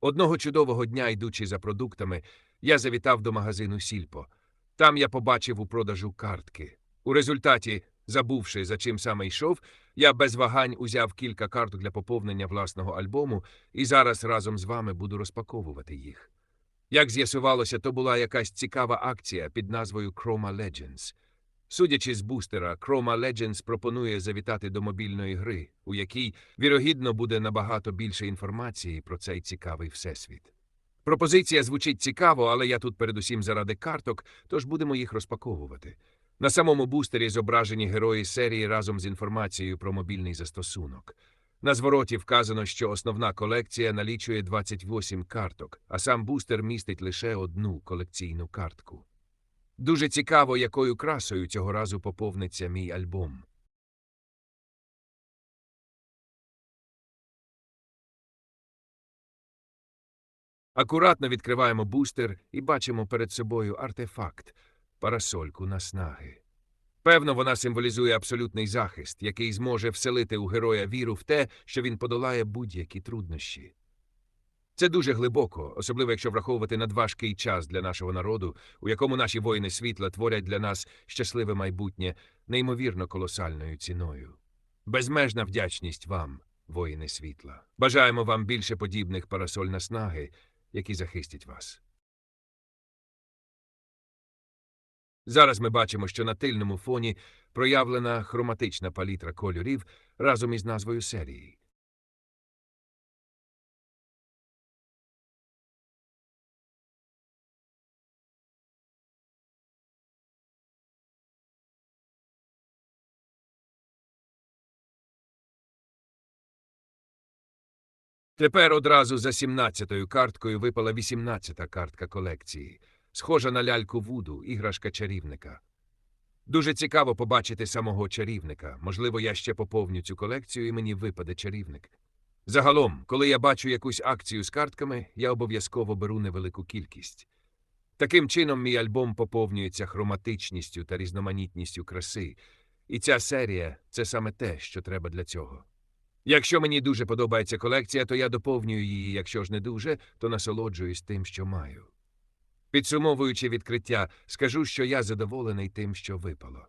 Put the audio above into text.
Одного чудового дня, йдучи за продуктами, я завітав до магазину Сільпо. Там я побачив у продажу картки. У результаті, забувши, за чим саме йшов, я без вагань узяв кілька карток для поповнення власного альбому і зараз разом з вами буду розпаковувати їх. Як з'ясувалося, то була якась цікава акція під назвою Chroma Legends. Судячи з бустера, Chroma Legends пропонує завітати до мобільної гри, у якій, вірогідно, буде набагато більше інформації про цей цікавий всесвіт. Пропозиція звучить цікаво, але я тут передусім заради карток, тож будемо їх розпаковувати. На самому бустері зображені герої серії разом з інформацією про мобільний застосунок. На звороті вказано, що основна колекція налічує 28 карток, а сам бустер містить лише одну колекційну картку. Дуже цікаво, якою красою цього разу поповниться мій альбом. Акуратно відкриваємо бустер і бачимо перед собою артефакт парасольку наснаги. Певно, вона символізує абсолютний захист, який зможе вселити у героя віру в те, що він подолає будь-які труднощі. Це дуже глибоко, особливо якщо враховувати надважкий час для нашого народу, у якому наші воїни світла творять для нас щасливе майбутнє неймовірно колосальною ціною. Безмежна вдячність вам, воїни світла. Бажаємо вам більше подібних парасоль наснаги, які захистять вас. Зараз ми бачимо, що на тильному фоні проявлена хроматична палітра кольорів разом із назвою серії. Тепер одразу за 17-ю карткою випала 18-та картка колекції, схожа на ляльку Вуду, іграшка чарівника. Дуже цікаво побачити самого чарівника. Можливо, я ще поповню цю колекцію і мені випаде чарівник. Загалом, коли я бачу якусь акцію з картками, я обов'язково беру невелику кількість. Таким чином, мій альбом поповнюється хроматичністю та різноманітністю краси, і ця серія це саме те, що треба для цього. Якщо мені дуже подобається колекція, то я доповнюю її, якщо ж не дуже, то насолоджуюсь тим, що маю. Підсумовуючи відкриття, скажу, що я задоволений тим, що випало.